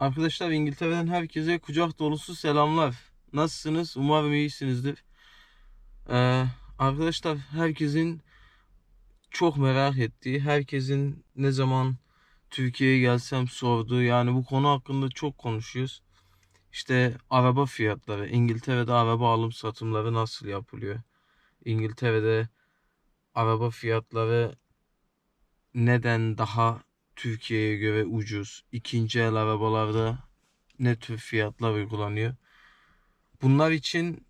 Arkadaşlar İngiltere'den herkese kucak dolusu selamlar. Nasılsınız? Umarım iyisinizdir. Ee, arkadaşlar herkesin çok merak ettiği, herkesin ne zaman Türkiye'ye gelsem sorduğu yani bu konu hakkında çok konuşuyoruz. İşte araba fiyatları, İngiltere'de araba alım satımları nasıl yapılıyor? İngiltere'de araba fiyatları neden daha Türkiye'ye göre ucuz? İkinci el arabalarda ne tür fiyatlar uygulanıyor? Bunlar için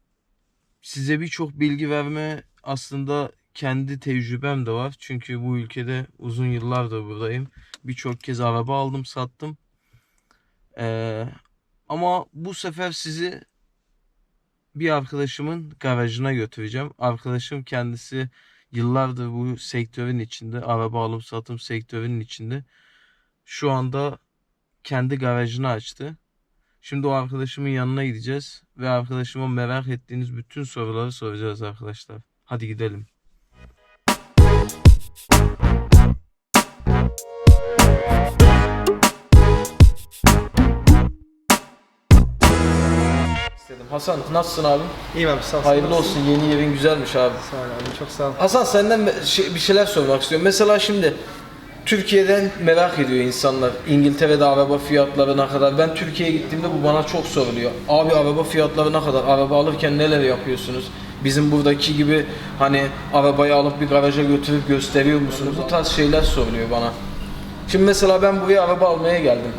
size birçok bilgi verme aslında kendi tecrübem de var. Çünkü bu ülkede uzun yıllardır buradayım. Birçok kez araba aldım, sattım. Ee, ama bu sefer sizi bir arkadaşımın garajına götüreceğim. Arkadaşım kendisi yıllardır bu sektörün içinde, araba alım satım sektörünün içinde. Şu anda kendi garajını açtı. Şimdi o arkadaşımın yanına gideceğiz ve arkadaşıma merak ettiğiniz bütün soruları soracağız arkadaşlar. Hadi gidelim. Hasan nasılsın abi? İyiyim abi sağ ol. Hayırlı olsun yeni yerin güzelmiş abi. Sağ ol abi çok sağ ol. Hasan senden bir şeyler sormak istiyorum. Mesela şimdi Türkiye'den merak ediyor insanlar. İngiltere'de araba fiyatları ne kadar? Ben Türkiye'ye gittiğimde bu bana çok soruluyor. Abi araba fiyatları ne kadar? Araba alırken neler yapıyorsunuz? Bizim buradaki gibi hani arabayı alıp bir garaja götürüp gösteriyor musunuz? Bu tarz şeyler soruluyor bana. Şimdi mesela ben buraya araba almaya geldim.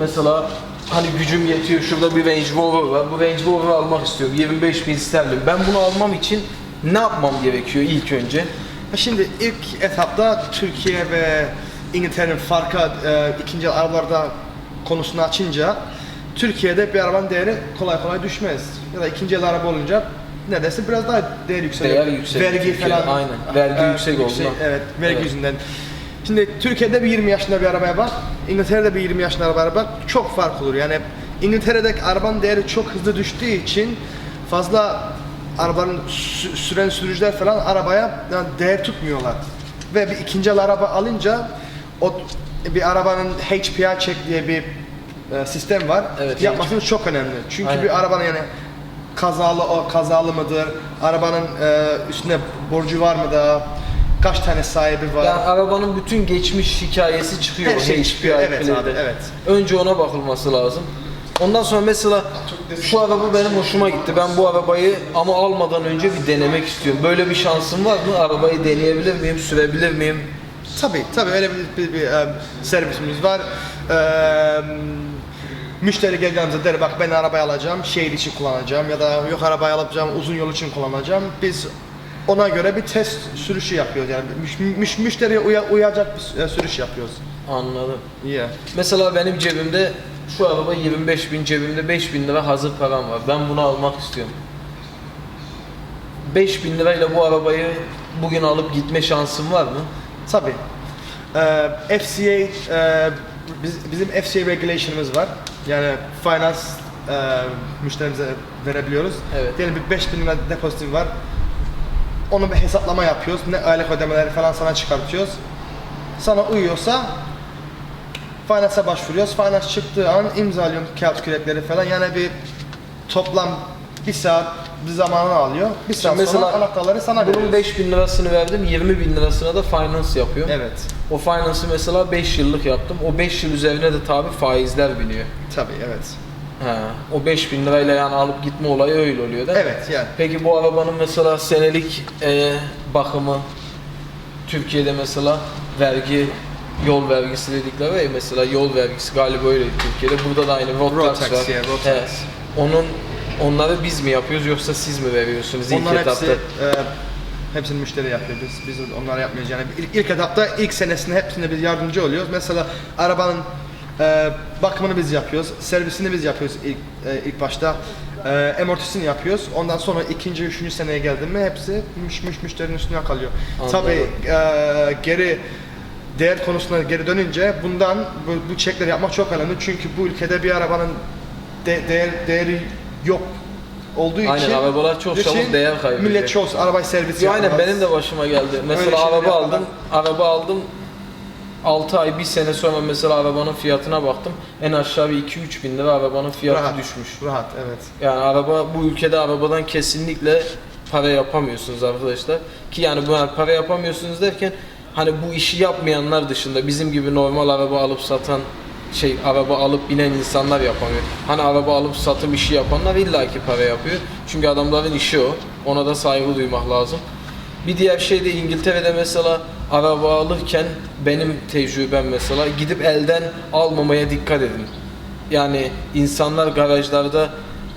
Mesela hani gücüm yetiyor şurada bir Range Rover var. Bu Range Rover'ı almak istiyorum. 25 bin sterlin. Ben bunu almam için ne yapmam gerekiyor ilk önce? Şimdi ilk etapta Türkiye ve İngiltere'nin farkı e, ikinci el arabalarda konusunu açınca Türkiye'de bir arabanın değeri kolay kolay düşmez. Ya da ikinci el araba olunca neredeyse biraz daha değer yükseliyor. Değer yüksek. Vergi Türkiye'de, falan. aynen. Vergi yüksek olduğundan. Evet, vergi Evet. yüzünden. Şimdi Türkiye'de bir 20 yaşında bir arabaya bak, İngiltere'de bir 20 yaşında arabaya bak çok fark olur. Yani İngiltere'deki arabanın değeri çok hızlı düştüğü için fazla arabanın sü- süren sürücüler falan arabaya yani değer tutmuyorlar. Ve bir ikinci el araba alınca o bir arabanın HPI check diye bir e, sistem var. Evet, Yapması çok önemli. Çünkü Aynen. bir arabanın yani kazalı o kazalı mıdır? Arabanın e, üstüne borcu var mı da? Kaç tane sahibi var? Yani arabanın bütün geçmiş hikayesi çıkıyor. Her şey çıkıyor, evet abi, evet. Önce ona bakılması lazım. Ondan sonra mesela şu araba benim hoşuma gitti. Ben bu arabayı ama almadan önce bir denemek istiyorum. Böyle bir şansım var mı? Arabayı deneyebilir miyim? Sürebilir miyim? Tabii tabii öyle bir, bir, bir, e, servisimiz var. E, müşteri geldiğimizde der bak ben arabayı alacağım, şehir için kullanacağım ya da yok arabayı alacağım, uzun yol için kullanacağım. Biz ona göre bir test sürüşü yapıyoruz yani müş, müş, müşteriye uya- uyacak bir e, sürüş yapıyoruz. Anladım. Yeah. Mesela benim cebimde şu araba 25 bin cebimde 5 bin lira hazır param var. Ben bunu almak istiyorum. 5 bin lirayla bu arabayı bugün alıp gitme şansım var mı? Tabii. Ee, FCA, e, biz- bizim FCA regulation'ımız var. Yani finance e, müşterimize verebiliyoruz. Evet. Diyelim bir 5000 lira depozitin var. Onu bir hesaplama yapıyoruz. Ne aylık ödemeleri falan sana çıkartıyoruz. Sana uyuyorsa finance'a başvuruyoruz. Finance çıktığı an imzalıyorum kağıt kürekleri falan. Yani bir toplam bir saat bir zamanını alıyor. Bir saat sonra anahtarları sana bunun veriyoruz. 5 bin lirasını verdim, 20 bin lirasına da finance yapıyorum. Evet. O finance'ı mesela 5 yıllık yaptım. O 5 yıl üzerine de tabi faizler biniyor. Tabii evet. He, o 5 bin lirayla yani alıp gitme olayı öyle oluyor değil mi? Evet yani. Peki bu arabanın mesela senelik e, bakımı Türkiye'de mesela vergi yol vergisi dedikleri ya mesela yol vergisi galiba öyle Türkiye'de. Burada da aynı road, Road tax, var. yeah, road Evet. tax. Onun onları biz mi yapıyoruz yoksa siz mi veriyorsunuz ilk Onlar etapta? hepsi e, hepsini müşteri yapıyor. Biz biz onları yapmıyoruz. Yani ilk, ilk etapta ilk senesinde hepsine biz yardımcı oluyoruz. Mesela arabanın e, bakımını biz yapıyoruz. Servisini biz yapıyoruz ilk e, ilk başta. E, amortisini yapıyoruz. Ondan sonra ikinci, üçüncü seneye geldi mi hepsi müş, müş, müşterinin üstüne kalıyor. Anladım. Tabii e, geri değer konusuna geri dönünce bundan bu, bu çekleri yapmak çok önemli. Çünkü bu ülkede bir arabanın de, değer, değeri yok olduğu Aynen, için arabalar çok çabuk değer kaybediyor. Millet çok arabayı servis Yo, aynen yapmaz. benim de başıma geldi. Mesela şeyler araba aldım, araba aldım. 6 ay 1 sene sonra mesela arabanın fiyatına baktım. En aşağı bir 2-3 bin lira arabanın fiyatı Rahat. düşmüş. Rahat evet. Yani araba bu ülkede arabadan kesinlikle para yapamıyorsunuz arkadaşlar. Ki yani bu para yapamıyorsunuz derken hani bu işi yapmayanlar dışında bizim gibi normal araba alıp satan şey araba alıp binen insanlar yapamıyor. Hani araba alıp satım işi yapanlar illaki para yapıyor. Çünkü adamların işi o. Ona da saygı duymak lazım. Bir diğer şey de İngiltere'de mesela araba alırken benim tecrübem mesela gidip elden almamaya dikkat edin. Yani insanlar garajlarda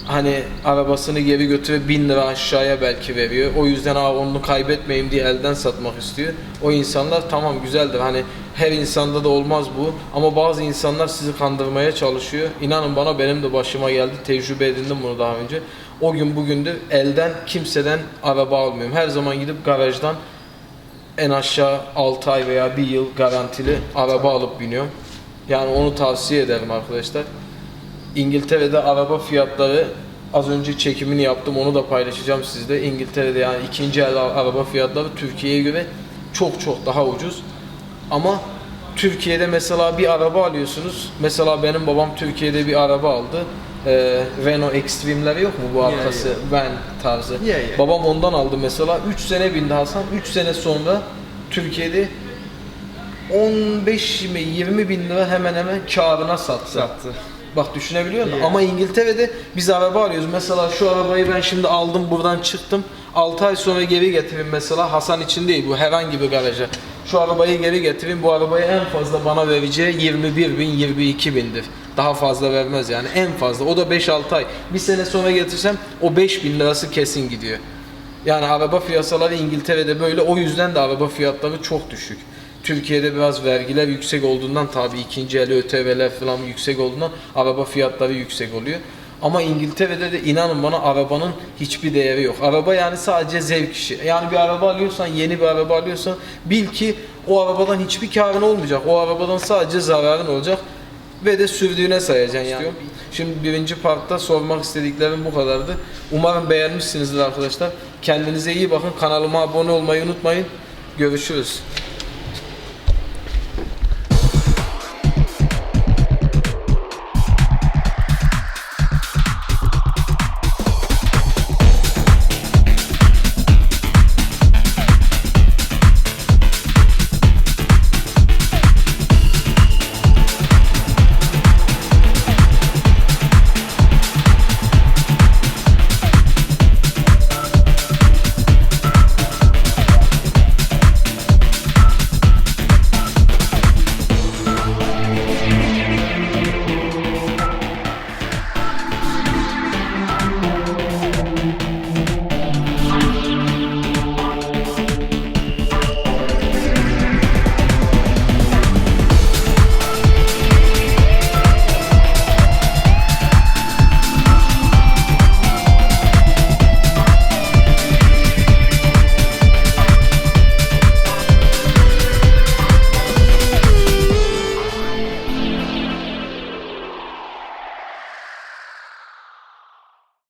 hani arabasını geri götürüp 1000 lira aşağıya belki veriyor. O yüzden Aa, onu kaybetmeyeyim diye elden satmak istiyor. O insanlar tamam güzeldir. Hani her insanda da olmaz bu. Ama bazı insanlar sizi kandırmaya çalışıyor. İnanın bana benim de başıma geldi. Tecrübe edindim bunu daha önce. O gün bugündür elden kimseden araba almıyorum. Her zaman gidip garajdan en aşağı 6 ay veya 1 yıl garantili araba alıp biniyorum. Yani onu tavsiye ederim arkadaşlar. İngiltere'de araba fiyatları az önce çekimini yaptım onu da paylaşacağım sizde. İngiltere'de yani ikinci el araba fiyatları Türkiye'ye göre çok çok daha ucuz. Ama Türkiye'de mesela bir araba alıyorsunuz. Mesela benim babam Türkiye'de bir araba aldı. Ee, Renault Extreme'ler yok mu bu Yeah, arkası yeah. van tarzı. Yeah, yeah. Babam ondan aldı mesela. 3 sene bindi Hasan. 3 sene sonra Türkiye'de 15 mi 20 bin lira hemen hemen karına sattı. Sattı. Bak düşünebiliyor musun? Yeah. Ama İngiltere'de biz araba alıyoruz. Mesela şu arabayı ben şimdi aldım buradan çıktım. 6 ay sonra geri getireyim mesela Hasan için değil bu herhangi bir garaja. Şu arabayı geri getireyim bu arabayı en fazla bana vereceği 21 bin 22 bindir. Daha fazla vermez yani en fazla. O da 5-6 ay. Bir sene sonra getirsem o 5 bin lirası kesin gidiyor. Yani araba piyasaları İngiltere'de böyle o yüzden de araba fiyatları çok düşük. Türkiye'de biraz vergiler yüksek olduğundan tabii ikinci el ÖTV'ler falan yüksek olduğundan araba fiyatları yüksek oluyor. Ama İngiltere'de de inanın bana arabanın hiçbir değeri yok. Araba yani sadece zevk işi. Yani bir araba alıyorsan, yeni bir araba alıyorsan bil ki o arabadan hiçbir karın olmayacak. O arabadan sadece zararın olacak ve de sürdüğüne sayacaksın yani. Şimdi birinci partta sormak istediklerim bu kadardı. Umarım beğenmişsinizdir arkadaşlar. Kendinize iyi bakın. Kanalıma abone olmayı unutmayın. Görüşürüz.